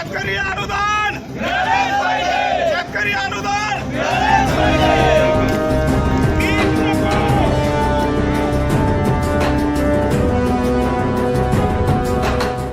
शेतकरी अनुदान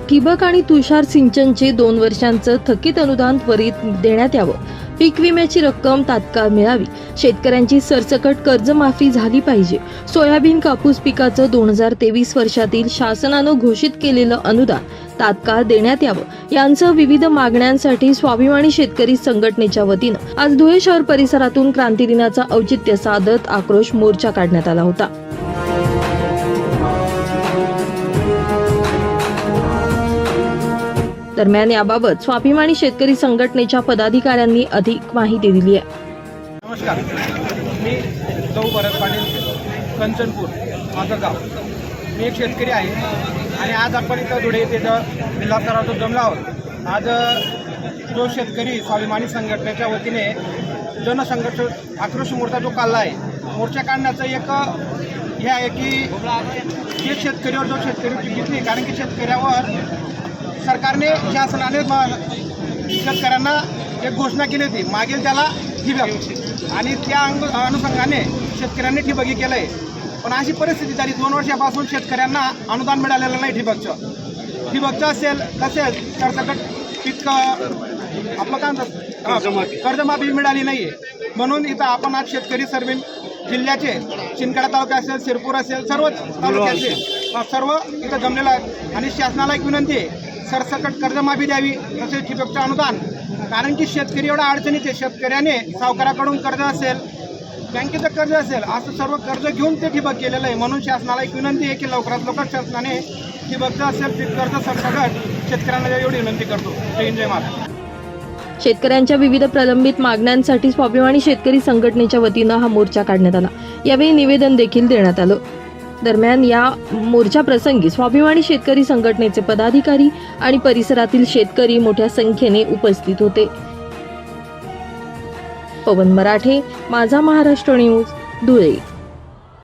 ठिबक आणि तुषार सिंचनचे दोन वर्षांचं थकीत अनुदान त्वरित देण्यात यावं. पीक विम्याची रक्कम तात्काळ मिळावी. शेतकऱ्यांची सरसकट कर्जमाफी झाली पाहिजे. सोयाबीन कापूस पिकाचं दोन हजार तेवीस वर्षातील शासनानं घोषित केलेलं अनुदान तात्काळ देण्यात यावं. यांसह विविध मागण्यांसाठी स्वाभिमानी शेतकरी संघटनेच्या वतीनं आज धुळे शहर परिसरातून क्रांती दिनाचं औचित्य साधत आक्रोश मोर्चा काढण्यात आला होता. दरम्यान याबाबत स्वाभिमानी शेतकरी संघटनेच्या पदाधिकाऱ्यांनी अधिक माहिती दिली आहे. नमस्कार. मी चौ भरत पाटील कंचनपूर माझं गाव. मी एक शेतकरी आहे आणि आज आपण इथं धुळे तिथं जिल्हा स्तरावर जमला आहोत. आज जो शेतकरी स्वाभिमानी संघटनेच्या वतीने जनसंघर्ष आक्रोश मोर्चा जो काढला आहे मोर्चा काढण्याचं एक हे आहे की जे शेतकरीवर जो शेतकरी घेतली कारण की शेतकऱ्यावर सरकारने शासनाने शेतकऱ्यांना एक घोषणा केली होती. मागील त्याला ठिबक. आणि त्या अंग अनुषंगाने शेतकऱ्यांनी ठिबकी केलं आहे पण अशी परिस्थिती झाली दोन वर्षापासून शेतकऱ्यांना अनुदान मिळालेलं नाही ठिबकचं. ठिबकचं असेल तसेच सरसकट पीक आपलं काय म्हणतात? कर्जमाफी. मिळाली नाही आहे म्हणून इथं आपण आज शेतकरी सर्व जिल्ह्याचे शिंदखेडा तालुका असेल शिरपूर असेल सर्वच तालुक्याचे सर्व इथं जमलेलं आहे आणि शासनाला एक विनंती आहे सरसकट कर्जमाफी द्यावी तसेच ठिबकचं अनुदान. कारण की शेतकरी एवढा अडचणीत आहे. शेतकऱ्याने सावकाराकडून कर्ज असेल बँकेचं कर्ज असेल असं सर्व कर्ज घेऊन ते ठिबक केलेलं आहे. म्हणून शासनाला एक विनंती आहे की लवकरात लवकर शासनाने ठिबकचं असेल पीक कर्ज सरसकट शेतकऱ्यांना एवढी विनंती करतो. जय हिंद जय महाराज शेतकऱ्यांच्या विविध प्रलंबित मागण्यांसाठी स्वाभिमानी शेतकरी संघटनेच्या वतीनं हा मोर्चा काढण्यात आला. यावेळी निवेदन देखील देण्यात आलं. दरम्यान या मोर्चा प्रसंगी स्वाभिमानी शेतकरी संघटनेचे पदाधिकारी आणि परिसरातील शेतकरी मोठ्या संख्येने उपस्थित होते. पवन मराठे माझा महाराष्ट्र न्यूज धुळे.